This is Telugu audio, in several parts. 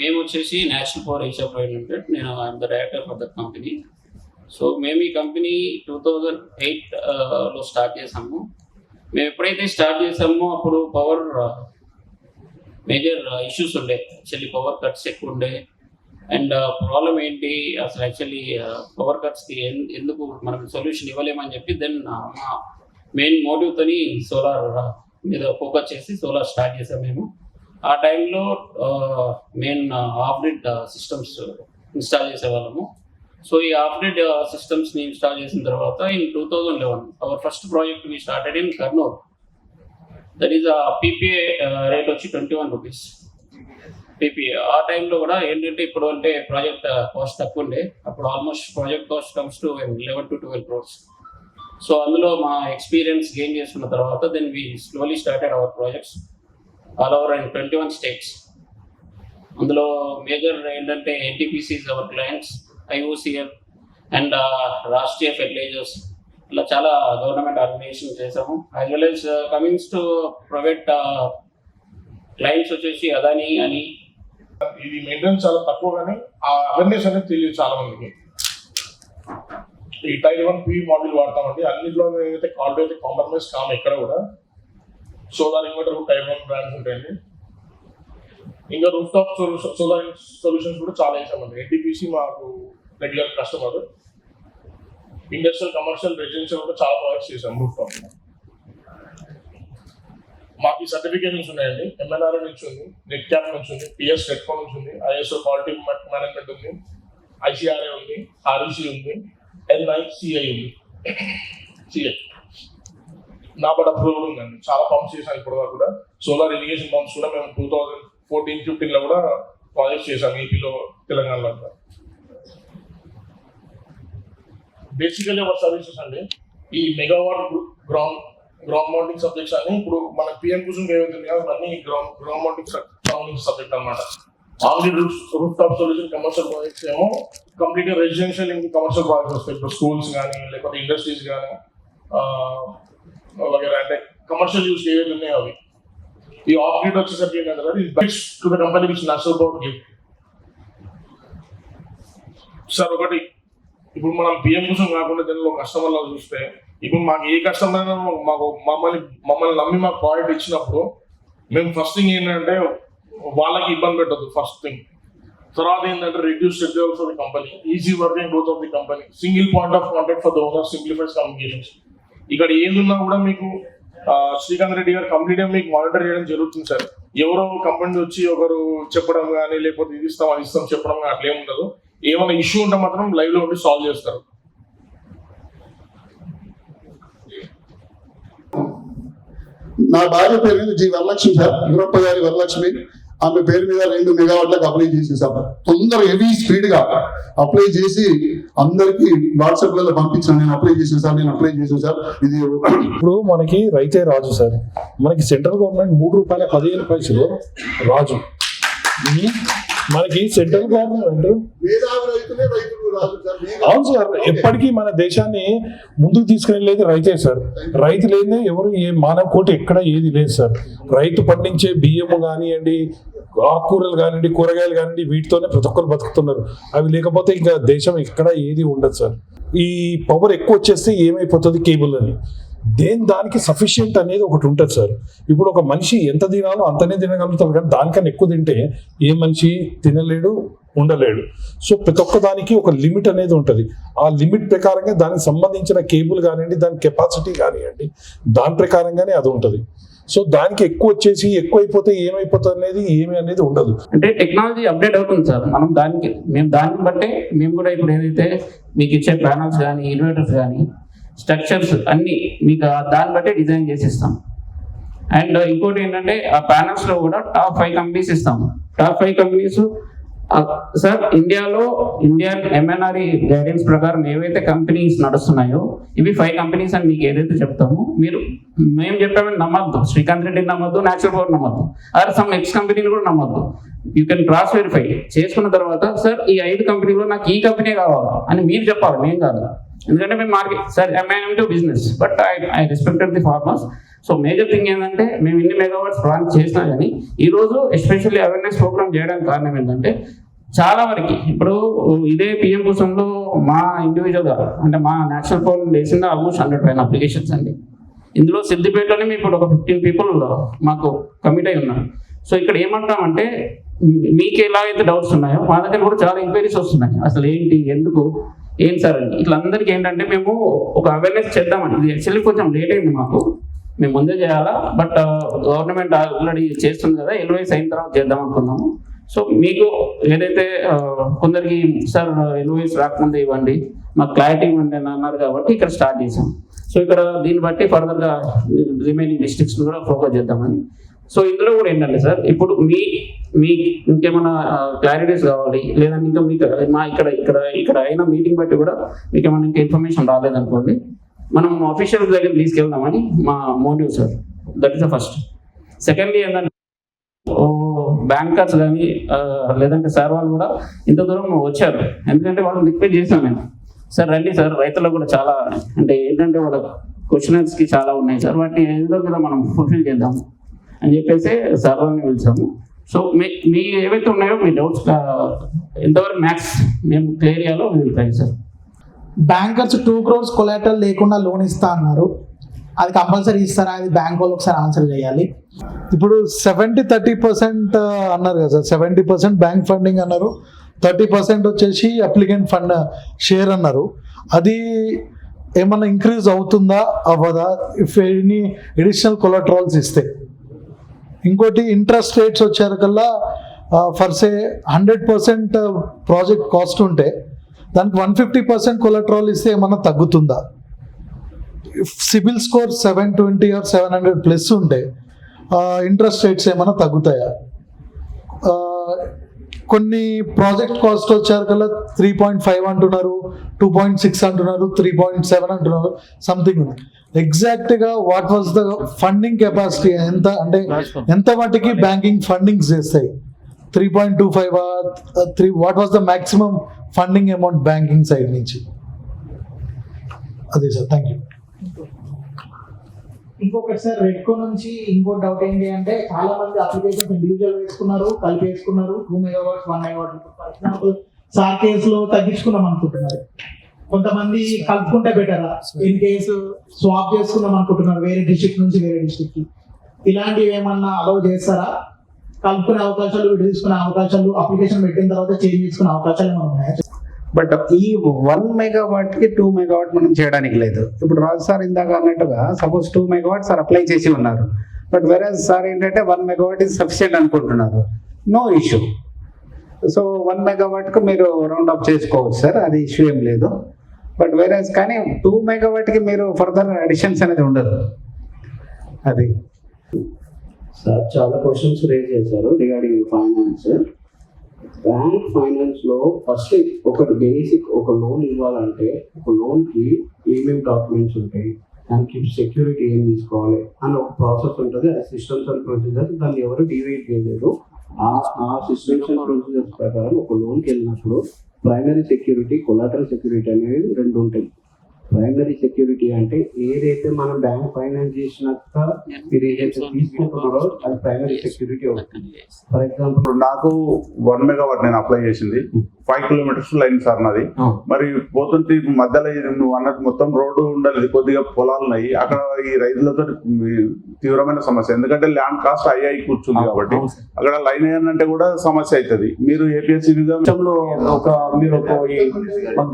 మేము వచ్చేసి national power Asia private limited నేను I am the director for the company so మేము ఈ కంపెనీ టూ థౌజండ్ ఎయిట్లో స్టార్ట్ చేసాము. మేము ఎప్పుడైతే స్టార్ట్ చేసామో అప్పుడు పవర్ మేజర్ ఇష్యూస్ ఉండే. యాక్చువల్లీ పవర్ కట్స్ ఎక్కువ ఉండే. అండ్ ప్రాబ్లం uh, ఏంటి? అసలు యాక్చువల్లీ పవర్ కట్స్కి ఎందుకు మనం సొల్యూషన్ ఇవ్వలేమని చెప్పి దెన్ uh, మా మెయిన్ మోటివ్తోని సోలార్ మీద ఫోకస్ చేసి సోలార్ స్టార్ట్ చేసాం మేము. ఆ టైంలో main off grid systems install చేసేవాళ్ళము. సో ఈ ఆఫ్ గ్రిడ్ సిస్టమ్స్ని ఇన్స్టాల్ చేసిన తర్వాత in two thousand eleven our first project we started in Kurnool that is ఆ పీపీఏ రేట్ వచ్చి ట్వంటీ వన్ రూపీస్ పీపీఏ ఆ టైంలో కూడా ఏంటంటే ఇప్పుడు అంటే ప్రాజెక్ట్ కాస్ట్ తక్కువ ఉండే. అప్పుడు almost project cost comes to eleven to twelve crores so అందులో మా ఎక్స్పీరియన్స్ గెయిన్ చేసుకున్న తర్వాత then we slowly started our projects all over and twenty one states అందులో మేజర్ ఏంటంటే NTPC's our clients IOCL and Rashtriya fertilisers ఇలా చాలా గవర్నమెంట్ ఆర్గనైజేషన్ చేసాము as well as comings to private clients వచ్చేసి అదాని అని ఇది మెయింటెనెన్స్ చాలా తక్కువ కానీ ఆ అవేర్నెస్ అనేది తెలియదు చాలా మందికి. ఈ టైర్ వన్ పీ మోడల్ వాడతామండి. అన్నింటిలో ఏదైతే క్వాలిటీ అయితే కాంప్రమైజ్ కాము ఎక్కడ కూడా. Solar inverter type of brands ఉంటాయండి. ఇంకా రూఫ్ టాప్ సోలార్ సొల్యూషన్స్ కూడా చాలా ఇచ్చామండి ఎన్టీపీసీ మాకు regular customer industrial commercial residential కూడా చాలా ప్రాజెక్ట్స్ చేసాం రూఫ్ టాప్ మాకు సర్టిఫికేషన్స్ ఉన్నాయండి. ఎంఎన్ఆర్ నుంచి ఉంది నెట్ క్యాప్ నుంచి ఉంది పిఎస్ నెట్కో నుంచి ఉంది ఐఎస్ఓ క్వాలిటీ మేనేజ్మెంట్ ఉంది ఐసిఆర్ఏ ఉంది ఆర్ఈసీ ఉంది ఎన్ఐసిఐ ఉంది. సిఐ నా బట్ అప్రూవల్ ఉందండి. చాలా పంప్స్ చేశాను ఇప్పటి కూడా. సోలార్ ఇరిగేషన్ పంప్స్ కూడా మేము టూ థౌజండ్ ఫోర్టీన్ ఫిఫ్టీన్లో కూడా ప్రాజెక్ట్ చేశాం ఏపీలో తెలంగాణలో కూడా బేసికల్లీ అవర్ సర్వీసెస్ అండి. ఈ megawatt ground ground mounting subjects అని ఇప్పుడు మన పిఎం కుసుమ్ ఏవైతే ఉన్నాయో అవన్నీ ground ground mounting surrounding subject అనమాట already roof roof top solution commercial projects ఏమో కంప్లీట్ రెసిడెన్షియల్ ఇంకా కమర్షియల్ ప్రాజెక్ట్స్ వస్తాయి. ఇప్పుడు స్కూల్స్ కానీ లేకపోతే ఇండస్ట్రీస్ కానీ వగేరా అంటే కమర్షియల్ యూస్ ఏమేమి ఉన్నాయో అవి. ఈ ఆఫ్ గ్రిడ్ వచ్చేసరికి ఏంటంటే best to the company which national power give sir ఒకటి ఇప్పుడు మనం పిఎం కోసం కాకుండా దీనిలో కస్టమర్లో చూస్తే ఇప్పుడు మాకు ఏ కస్టమర్ అయినా మాకు మమ్మల్ని మమ్మల్ని నమ్మి మాకు ప్రోడక్ట్ ఇచ్చినప్పుడు మేము ఫస్ట్ థింగ్ ఏంటంటే వాళ్ళకి ఇబ్బంది పెట్టదు ఫస్ట్ థింగ్ తర్వాత ఏంటంటే reduce schedules of the company easy working growth of the company single point of contact for the owner simplifies communications ఇక్కడ ఏది ఉన్నా కూడా మీకు శ్రీకాంత్ రెడ్డి గారు కంప్లీట్గా మీకు మానిటర్ చేయడం జరుగుతుంది సార్. ఎవరో కంపెనీ వచ్చి ఒకరు చెప్పడం కానీ లేకపోతే ఇది ఇస్తాం అది ఇస్తాం చెప్పడం కానీ అట్లా ఏమి ఉండదు. ఏమైనా ఇష్యూ ఉంటే మాత్రం లైవ్లో ఉండి సాల్వ్ చేస్తారు. నా భార్య పేరు జి వరలక్ష్మి సార్. యూరప్ప గారి వరలక్ష్మి. ఆమె పేరు మీద రెండు మెగావాట్లకు అప్లై చేసేసాం తొందర హెవీ స్పీడ్గా అప్లై చేసి అందరికి వాట్సాప్లలో పంపించాను నేను అప్లై చేసాను సార్ నేను అప్లై చేసాను సార్. ఇది ఇప్పుడు మనకి రైతే రాజు సార్. మనకి సెంట్రల్ గవర్నమెంట్ మూడు రూపాయల పదిహేను పైసలు రాజు. మనకి సెంట్రల్ గవర్నమెంట్ అవును సార్ ఎప్పటికీ మన దేశాన్ని ముందుకు తీసుకెళ్ళేది రైతే సార్. రైతు లేదే ఎవరు ఏ మానవ కోటి ఎక్కడ ఏది లేదు సార్. రైతు పండించే బియ్యము కానివ్వండి ఆకుకూరలు కానివ్వండి కూరగాయలు కానివ్వండి వీటితోనే ప్రతి ఒక్కరు బతుకుతున్నారు. అవి లేకపోతే ఇంకా దేశం ఎక్కడ ఏది ఉండదు సార్. ఈ పవర్ ఎక్కువ వచ్చేస్తే ఏమైపోతుంది కేబుల్ అని. దేని దానికి సఫిషియెంట్ అనేది ఒకటి ఉంటుంది సార్. ఇప్పుడు ఒక మనిషి ఎంత తినాలో అంతనే తినగలుగుతారు కానీ దానికన్నా ఎక్కువ తింటే ఏ మనిషి తినలేడు ఉండలేడు. సో ప్రతి ఒక్క దానికి ఒక లిమిట్ అనేది ఉంటుంది. ఆ లిమిట్ ప్రకారంగా దానికి సంబంధించిన కేబుల్ కానివ్వండి దాని కెపాసిటీ కానివ్వండి దాని ప్రకారంగానే అది ఉంటుంది. సో దానికి ఎక్కువ వచ్చేసి ఎక్కువ అయిపోతే ఏమైపోతుంది అనేది ఏమి అనేది ఉండదు. అంటే టెక్నాలజీ అప్డేట్ అవుతుంది సార్. మనం దానికి మేము దాన్ని బట్టే మేము కూడా ఇప్పుడు ఏదైతే మీకు ఇచ్చే ప్యానల్స్ కానీ ఇన్వర్టర్స్ కానీ స్ట్రక్చర్స్ అన్ని మీకు దాన్ని బట్టే డిజైన్ చేసి ఇస్తాం అండ్ ఇంకోటి ఏంటంటే ఆ ప్యానల్స్లో కూడా టాప్ ఫైవ్ కంపెనీస్ ఇస్తాము. టాప్ ఫైవ్ కంపెనీస్ సార్ ఇండియాలో ఇండియన్ ఎంఎన్ఆర్ఈ గైడెన్స్ ప్రకారం ఏవైతే కంపెనీస్ నడుస్తున్నాయో ఇవి ఫైవ్ కంపెనీస్ అని మీకు ఏదైతే చెప్తామో మీరు మేము చెప్పామని నమ్మద్దు. శ్రీకాంత్ రెడ్డిని నమ్మద్దు న్యాచురల్ పవర్ నమ్మద్దు. ఆర్ సమ్ ఎక్స్ కంపెనీని కూడా నమ్మద్దు. యూ కెన్ క్రాస్ వెరిఫై చేసుకున్న తర్వాత సార్ ఈ ఐదు కంపెనీలో నాకు ఈ కంపెనీ కావాలి? అని మీరు చెప్పాలి. మేము కాదు. ఎందుకంటే మేము market sir MIM to business but I I respected the farmers so major thing ఏంటంటే మేము ఇన్ని మెగావాట్స్ ప్లాన్ చేసినా కానీ ఈ రోజు ఎస్పెషల్లీ అవేర్నెస్ ప్రోగ్రామ్ చేయడానికి కారణం ఏంటంటే చాలా వరకు ఇప్పుడు ఇదే పిఎం కుసంలో మా ఇండివిజువల్గా అంటే మా నేషనల్ ఫోన్ వేసింది ఆల్మోస్ట్ హండ్రెడ్ పైన అప్లికేషన్స్ అండి. ఇందులో సిద్దిపేటలోనే మేము ఇప్పుడు ఒక ఫిఫ్టీన్ పీపుల్ మాకు కమిట్ అయి ఉన్నారు సో ఇక్కడ ఏమంటామంటే మీ- మీకు ఎలా అయితే డౌట్స్ ఉన్నాయో మా దగ్గర కూడా చాలా ఎంక్వైరీస్ వస్తున్నాయి. అసలు ఏంటి ఎందుకు? ఏం సార్ అని ఇట్లా అందరికీ ఏంటంటే మేము ఒక అవేర్నెస్ చేద్దామని. ఇది యాక్చువల్లీ కొంచెం లేట్ అయింది మాకు. మేము ముందే చేయాలా? బట్ గవర్నమెంట్ ఆల్రెడీ చేస్తుంది కదా ఎల్వైస్ అయిన తర్వాత చేద్దాం అనుకున్నాము. సో మీకు ఏదైతే uh, కొందరికి సార్ uh, ఎల్వైస్ రాకముందే ఇవ్వండి మాకు క్లారిటీ ఇవ్వండి అని అన్నారు కాబట్టి ఇక్కడ స్టార్ట్ చేసాం సో ఇక్కడ దీన్ని బట్టి ఫర్దర్గా రిమైనింగ్ డిస్ట్రిక్ట్స్ కూడా ఫోకస్ చేద్దామని. సో ఇందులో కూడా ఏంటంటే సార్ ఇప్పుడు మీ మీ ఇంకేమైనా క్లారిటీస్ కావాలి లేదంటే ఇంకా మీకు మా ఇక్కడ ఇక్కడ ఇక్కడ అయిన మీటింగ్ బట్టి కూడా మీకు ఏమైనా ఇంకా ఇన్ఫర్మేషన్ రాలేదనుకోండి మనం అఫీషియల్ దగ్గర తీసుకెళ్దామని మా motive sir. That is the first secondly ఏంటంటే బ్యాంకర్స్ కానీ లేదంటే సార్ వాళ్ళు కూడా ఇంత దూరం వచ్చారు. ఎందుకంటే వాళ్ళని రిక్వెస్ట్ చేశాను నేను. సార్ రండి సార్ రైతులకు కూడా చాలా అంటే ఏంటంటే వాళ్ళ క్వశ్చనర్స్కి చాలా ఉన్నాయి సార్. వాటిని ఏదో కదా మనం ఫుల్ఫిల్ చేద్దాం. అని చెప్పేసి సార్ వాళ్ళని పిలిచాము. సో మీ మీ ఏవైతే ఉన్నాయో మీ డౌట్స్ ఎంతవరకు మ్యాథ్స్ మేము క్లియర్ చేయాలో వెళ్తాయి sir bankers two crores collateral లేకుండా లోన్ ఇస్తా అన్నారు. అది కంపల్సరీ ఇస్తారా? అది బ్యాంక్ వాళ్ళు ఒకసారి ఆన్సర్ చేయాలి. ఇప్పుడు సెవెంటీ థర్టీ పర్సెంట్ అన్నారు కదా sir seventy percent bank funding అన్నారు. థర్టీ పర్సెంట్ వచ్చేసి అప్లికెంట్ ఫండ్ షేర్ అన్నారు. అది ఏమన్నా ఇంక్రీజ్ అవుతుందా? అవ్వదా? ఇఫ్ ఎనీ ఎడిషనల్ కొలట్రాల్స్ ఇస్తే. ఇంకోటి interest rates వచ్చారకల్లా for say hundred percent project cost ఉంటే దానికి వన్ ఫిఫ్టీ పర్సెంట్ కొలెట్రాల్ ఇస్తే ఏమన్నా తగ్గుతుందా? CIBIL score seven twenty or seven hundred plus ఉంటే ఇంట్రెస్ట్ రేట్స్ ఏమైనా తగ్గుతాయా? కొన్ని ప్రాజెక్ట్ కాస్ట్ వచ్చారు కల్లా త్రీ పాయింట్ ఫైవ్ అంటున్నారు టూ పాయింట్ సిక్స్ అంటున్నారు త్రీ పాయింట్ సెవెన్ అంటున్నారు సంథింగ్ ఉంది. ఎగ్జాక్ట్గా what was the funding capacity ఎంత అంటే ఎంత వాటికి బ్యాంకింగ్ ఫండింగ్స్ చేస్తాయి? Three point two five three what was the maximum funding amount banking side నుంచి? అదే సార్ థ్యాంక్ యూ ఇంకొకటి సార్ రెడ్కో నుంచి ఇంకో డౌట్ ఏంటి అంటే చాలా మంది అప్లికేషన్స్ ఇండివిజువల్ వేసుకున్నారు కలిపి వేసుకున్నారు two megawatts one megawatt for example sir కేసులో తగ్గించుకున్నాం అనుకుంటున్నారు. కొంతమంది కలుపుకుంటే బెటరా ఇన్ కేసు స్వాప్ చేసుకుందాం అనుకుంటున్నారు వేరే డిస్ట్రిక్ట్ నుంచి వేరే డిస్ట్రిక్ట్కి. ఇలాంటివి ఏమన్నా అలౌ చేస్తారా? కలుపుకునే అవకాశాలు విడదీసుకునే అవకాశాలు అప్లికేషన్ పెట్టిన తర్వాత చేంజ్ చేసుకునే అవకాశాలు ఏమైనా ఉన్నాయా? బట్ ఈ వన్ మెగావాట్కి టూ మెగావాట్ మనం చేయడానికి లేదు. ఇప్పుడు రాజు సార్ ఇందాక అన్నట్టుగా suppose two megawatt sir apply చేసి ఉన్నారు. బట్ వేరే సార్ ఏంటంటే వన్ మెగావాట్ ఇస్ సఫిషియెంట్ అనుకుంటున్నారు. నో ఇష్యూ సో వన్ మెగావాట్కు మీరు రౌండ్ అప్ చేసుకోవచ్చు సార్ అది ఇష్యూ ఏం లేదు. బట్ వేరే కానీ టూ మెగావాట్కి మీరు ఫర్దర్ అడిషన్స్ అనేది ఉండదు. అది. సార్ చాలా క్వశ్చన్స్ రేజ్ చేశారు రిగార్డింగ్ ఫైనాన్స్ బ్యాంక్ ఫైనాన్స్లో ఫస్ట్ ఒకటి బేసిక్ ఒక లోన్ ఇవ్వాలంటే ఒక లోన్కి ఏమేమి డాక్యుమెంట్స్ ఉంటాయి. దానికి సెక్యూరిటీ ఏం తీసుకోవాలి అని ఒక ప్రాసెస్ ఉంటుంది. ఆ సిస్టమ్స్ అండ్ ప్రొసీజర్స్ దాన్ని ఎవరు డివైడ్ చేయలేదు. ఆ ఆ సిస్టమ్స్ అండ్ ప్రొసీజర్స్ ప్రకారం ఒక లోన్కి వెళ్ళినప్పుడు ప్రైమరీ సెక్యూరిటీ కొలాటరల్ సెక్యూరిటీ అనేవి రెండు ఉంటాయి. ప్రైమరీ సెక్యూరిటీ అంటే ఏదైతే మనం బ్యాంక్ ఫైనాన్స్ చేసినాక మీరు ఏదైతే తీసుకుంటున్నారో అది ప్రైమరీ సెక్యూరిటీ అవుతుంది. ఫర్ ఎగ్జాంపుల్ ఇప్పుడు నాకు వన్ మెగావాట్ నేను అప్లై చేసింది. ఫైవ్ కిలోమీటర్స్ లైన్ సార్ నాది. మరి పోతుంటే మధ్యలో నువ్వు అన్నట్టు మొత్తం రోడ్డు ఉండలేదు కొద్దిగా పొలాలు ఉన్నాయి. అక్కడ ఈ రైతులతో తీవ్రమైన సమస్య. ఎందుకంటే ల్యాండ్ కాస్ట్ హై అయి కూర్చుంది కాబట్టి. అక్కడ లైన్ అయ్యానంటే కూడా సమస్య అవుతుంది. మీరు ఏపీఎస్సీగా ఒక మీరు ఒక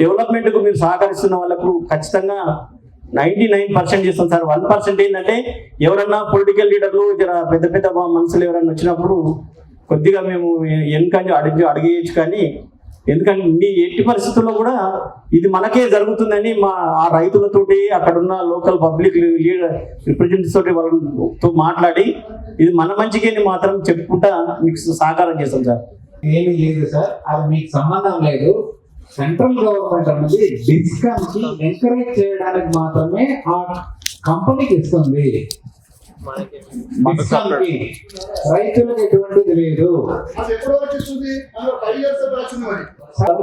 డెవలప్మెంట్కు మీరు సహకరిస్తున్న వాళ్ళకు ఖచ్చితంగా నైన్టీ నైన్ పర్సెంట్ చేస్తాం సార్. వన్ పర్సెంట్ ఏంటంటే ఎవరన్నా పొలిటికల్ లీడర్లు జర పెద్ద పెద్ద మనుషులు ఎవరన్నా వచ్చినప్పుడు కొద్దిగా మేము వెనకంజ అడిగి అడిగేయచ్చు కానీ ఎందుకంటే మీ ఎట్టి పరిస్థితుల్లో కూడా ఇది మనకే జరుగుతుందని మా ఆ రైతులతోటి అక్కడ ఉన్న లోకల్ పబ్లిక్ లీడర్ రిప్రజెంటేటివ్స్ తోటి వాళ్ళతో మాట్లాడి ఇది మన మంచిగా మాత్రం చెప్పుకుంటా మీకు సహకారం చేస్తాం సార్. ఏమీ లేదు సార్. అది మీకు సంబంధం లేదు. సెంట్రల్ గవర్నమెంట్ అనేది డిస్కమ్కి ఎంకరేజ్ చేయడానికి మాత్రమే ఆ కంపెనీకి ఇస్తుంది. రైతులకు ఎటువంటిది లేదు.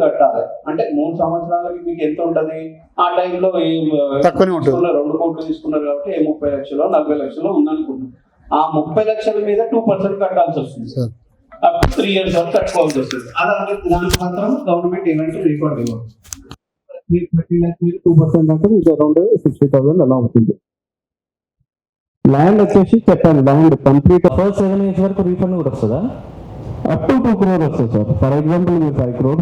కట్టాలి. అంటే మూడు సంవత్సరాలకి మీకు ఎంత ఉంటది? ఆ టైంలో తక్కువనే ఉంటుంది. రెండు కోట్లు తీసుకున్నారు కాబట్టి ముప్పై లక్షలు నలభై లక్షలు ఉందనుకుంటున్నాం. ఆ ముప్పై లక్షల మీద టూ పర్సెంట్ కట్టాల్సి వస్తుంది. సార్. అప్పుడు త్రీ ఇయర్స్ వరకు కట్టుకోవాల్సి వస్తుంది. అదే దానికి మాత్రం గవర్నమెంట్ ఏమంటే మీరు థర్టీ ల్యాక్స్ మీరు టూ పర్సెంట్ అంటే మీకు అరౌండ్ సిక్స్టీ థౌసండ్ అలా అవుతుంది. ల్యాండ్ వచ్చేసి చెప్పాను land complete first seven years వరకు రీఫండ్ కూడా వస్తుందా? అప్ టు టూ క్రోర్ వస్తుంది సార్. ఫర్ ఎగ్జాంపుల్ మీరు ఫైవ్ క్రోర్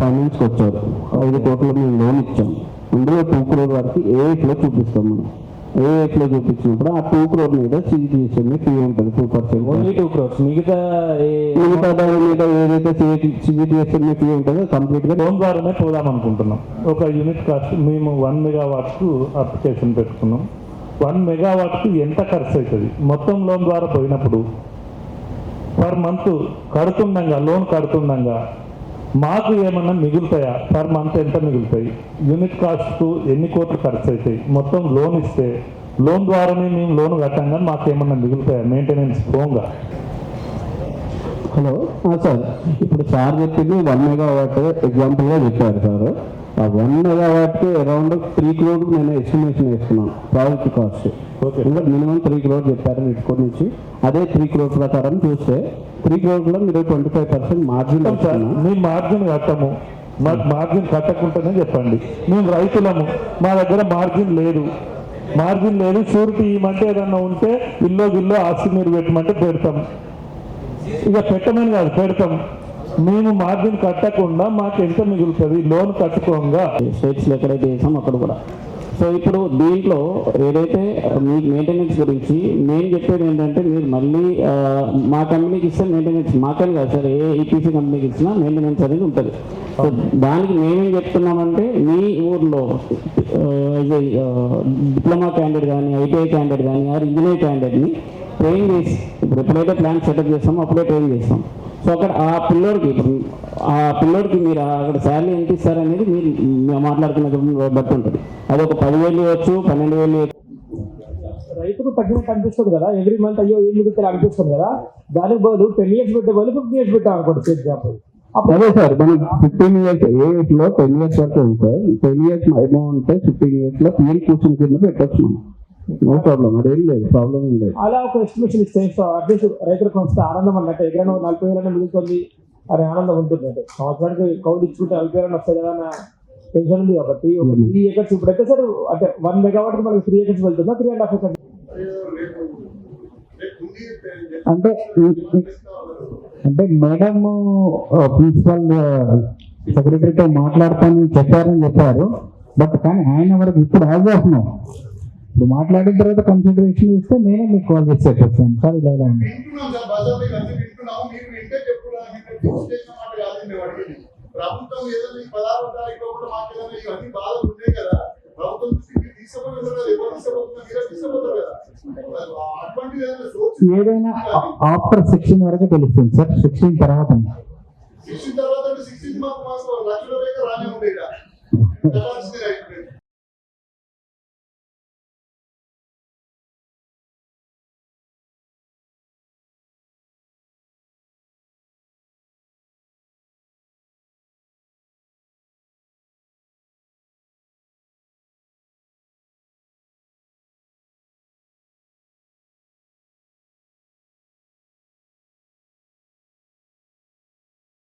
ఫైనాన్స్కి వచ్చారు. ఐదు కోట్లు మేము లోన్ ఇచ్చాం. అందులో టూ క్రోర్ వరకు ఏఎఫ్లో చూపిస్తాం మనం. ఏఎఫ్లో చూపించినప్పుడు ఆ టూ క్రోర్ మీద సిజిటిఎస్ఎం ఫీ ఉంటుంది two percent only two crores. మిగతా మిగతా దాని మీద ఏదైతే సిజిటిఎస్ఎం ఫీ ఉంటుందో కంప్లీట్గా లోన్ ద్వారానే పోదాం అనుకుంటున్నాం. ఒక యూనిట్ కాస్ట్ మేము వన్ మెగావాట్కు అప్లికేషన్ పెట్టుకున్నాం. వన్ మెగావాట్కు ఎంత ఖర్చు అవుతుంది మొత్తం లోన్ ద్వారా పోయినప్పుడు పర్ మంత్ కడుతుండగా లోన్ కడుతుండగా మాకు ఏమన్నా మిగులుతాయా? పర్ మంత్ ఎంత మిగులుతాయి? యూనిట్ కాస్ట్కు ఎన్ని కోట్లు ఖర్చు అవుతాయి మొత్తం లోన్ ఇస్తే లోన్ ద్వారానే మేము లోన్ కట్టంగా మాకు ఏమన్నా మిగులుతాయా? మెయింటెనెన్స్ పోగా హలో సార్ ఇప్పుడు సార్ చెప్పింది వన్ మెగావాట్ ఎగ్జాంపుల్గా చెప్పారు సార్. వన్ మెగావాట్కి అరౌండ్ త్రీ క్రోర్ నేను ఎస్టిమేషన్ వేసుకున్నాను ప్రాజెక్ట్ కాస్ట్ ఓకే ఇంకా మినిమం త్రీ క్రోర్ చెప్పారు ఇటుకొని నుంచి. అదే త్రీ క్రోర్ ప్రకారం చూస్తే త్రీ క్రోర్లో మీరు ట్వంటీ ఫైవ్ పర్సెంట్ మార్జిన్ మీ మార్జిన్ కట్టము. మాకు మార్జిన్ కట్టకుండానే చెప్పండి. మేము రైతులము. మా దగ్గర మార్జిన్ లేదు. మార్జిన్ లేదు షూరిటీ ఇవ్వమంటే ఏదన్నా ఉంటే ఇల్లో గిల్లో ఆస్తి మీరు పెట్టమంటే పెడతాం. ఇక పెట్టమని కాదు పెడతాం. మేము మార్జిన్ కట్టకుండా మాకు ఎంత మిగులుతుంది? లోన్ కట్టుకోగా. స్టేట్స్ ఎక్కడైతే చేసాం అక్కడ కూడా. సో ఇప్పుడు దీంట్లో ఏదైతే మీకు మెయింటెనెన్స్ గురించి నేను చెప్పేది ఏంటంటే మీరు మళ్ళీ మా కంపెనీకి ఇస్తే మెయింటెనెన్స్ మాకని కాదు సార్ ఏ ఈపీసీ కంపెనీకి ఇచ్చినా మెయింటెనెన్స్ అనేది ఉంటుంది. సో దానికి మేమేం చెప్తున్నామంటే మీ ఊర్లో డిప్లొమా క్యాండిడేట్ కానీ ఐటీఐ క్యాండిడేట్ కానీ ఆర్ ఇంజనీర్ క్యాండిడేట్ని ట్రైన్ చేసి ఇప్పుడు ఎప్పుడైతే ప్లాన్ సెటప్ చేస్తామో అప్పుడే ట్రైన్ చేస్తాం. సో అక్కడ ఆ పిల్లోడికి ఇప్పుడు ఆ పిల్లోడికి మీరు అక్కడ శాలరీ ఎంత ఇస్తారు అనేది మీరు మాట్లాడుకున్న బట్టి ఉంటుంది. అది ఒక పదివేలు ఇవ్వచ్చు పన్నెండు వేలు. రైతుకు తగ్గినట్టు అనిపిస్తుంది కదా. ఎవ్రీ మంత్ అయ్యో ఏం మిగులుతాయి అనిపిస్తుంది కదా. దానికి బదులు టెన్ ఇయర్స్ పెట్టే బదులు ఫిఫ్టీ ఇయర్స్ పెట్టాం అనుకోండి ఫర్ ఎగ్జాంపుల్ అదే సార్ మనం ఫిఫ్టీన్ ఇయర్స్ ఏ ఏజ్లో టెన్ ఇయర్స్ వరకు ఉంది sir ten years amount fifteen ఇయర్స్లో పిఎల్ కూర్చుని కింద పెట్టచ్చు మనం. నో ప్రాబ్లం అదేం లేదు ప్రాబ్లం ఏం లేదు. అలా ఒక ఎస్టిమేషన్ ఇస్తే అట్లీస్ట్ రైతులకు కొంత ఆనందం అన్నట్టు ఒక నలభై వేలైనా మిగులుతుంది అనే ఆనందం ఉంటుంది అంటే. సంవత్సరానికి కౌలు ఇచ్చుకుంటే నలభై వేలైనా వస్తాయి కదా అన్న టెన్షన్ ఉంది కాబట్టి ఒక త్రీ ఏకర్స్ ఇప్పుడైతే సార్? అంటే వన్ మెగావాట్ మనకి త్రీ ఏకర్స్ వెళ్తుందా? త్రీ అండ్ హాఫ్ ఏకర్స్ అంటే అంటే మేడం ప్రిన్సిపల్ సెక్రటరీతో మాట్లాడతానని చెప్పారని చెప్పారు. బట్ కానీ ఆయన వరకు ఇప్పుడు యాజ్ ఆఫ్ నో ఇప్పుడు మాట్లాడిన తర్వాత కన్సిడరేషన్ ఇస్తే నేనే మీకు కాల్ చేసి చెప్పేస్తాను. సార్. ఇలా ఇలా ఉంది ప్రభుత్వం ఏదైనా ఈ పదహారు తారీఖు లోపల ఇవన్నీ బాధలు ఉన్నాయి కదా ప్రభుత్వం ఏదైనా ఆఫ్టర్ సిక్స్టీన్ వరకు తెలుస్తుంది సార్. సిక్స్టీన్ తర్వాత సిక్స్టీన్ తర్వాత సిక్స్టీన్ మాకు లక్షల రానే